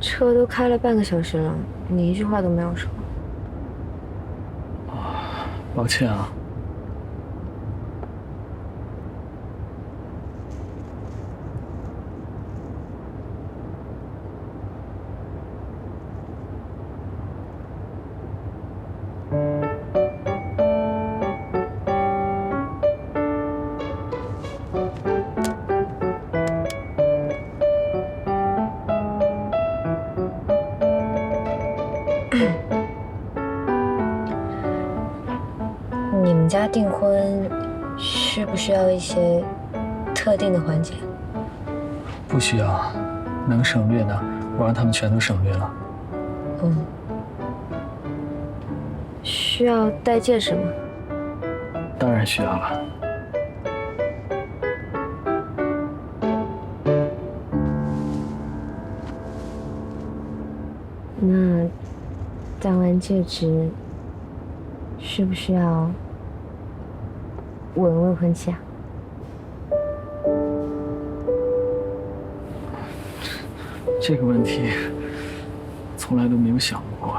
车都开了半个小时了，你一句话都没有说。抱歉啊。你们家订婚需不需要一些特定的环节？不需要，能省略的我让他们全都省略了。嗯。需要戴戒指吗？当然需要了。戴完戒指，需不需要吻未婚妻啊？这个问题从来都没有想过。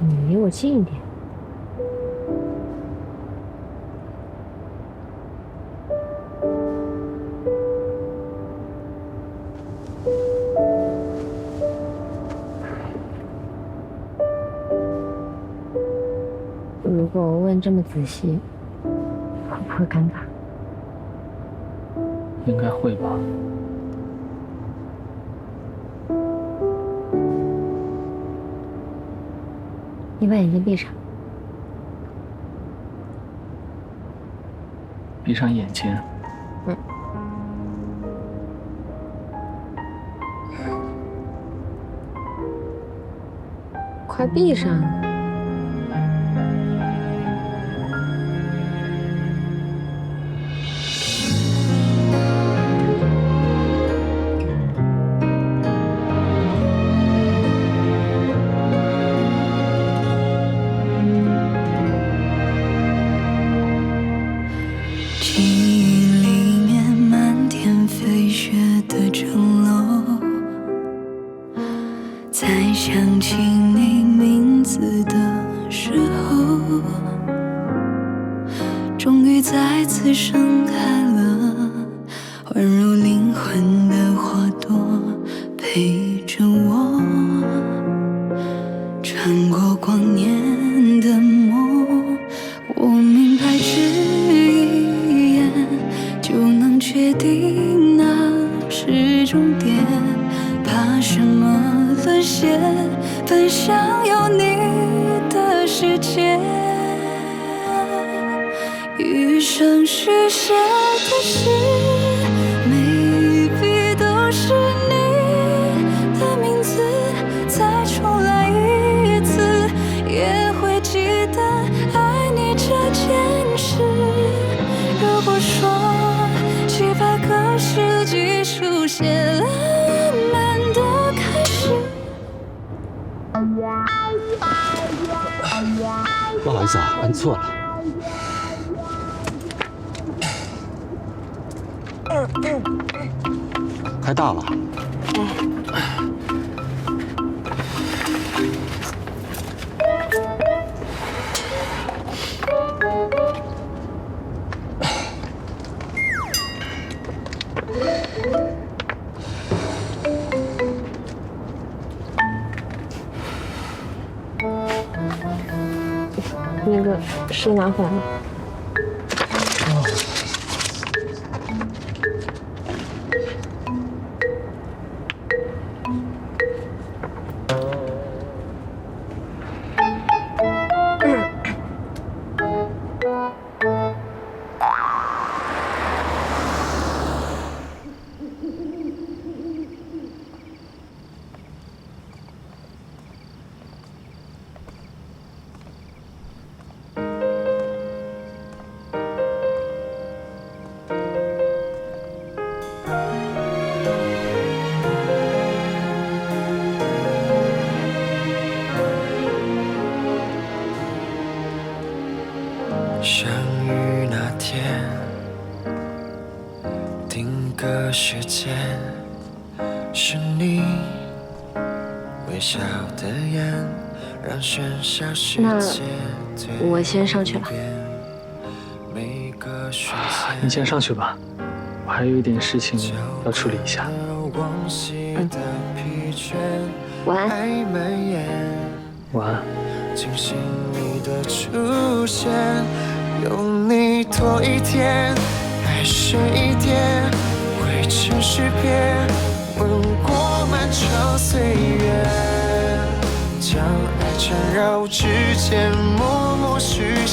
你离我近一点。如果我问这么仔细，会不会尴尬？应该会吧。你把眼睛闭上，闭上眼睛。嗯。快闭上。再次盛开了，宛如灵魂的花朵，陪着我穿过光年的梦。我明白，只一眼就能确定那是终点。怕什么沦陷，奔向有你的世界。余生许下的诗，每一笔都是你的名字。再重来一次，也会记得爱你这件事。如果说几百个世纪书写了我们的开始。不好意思啊，按错了。开大了。那个是拿粉吗？相定个时间，是你微笑的眼，让喧嚣世那界蜕我先上去了变。每个瞬间你先上去吧，我还有一点事情要处理一下。往昔的疲倦，晚安。爱蔓延。晚安。再，深一点，汇成诗篇，吻过漫长岁月，将爱缠绕指尖，默默许下。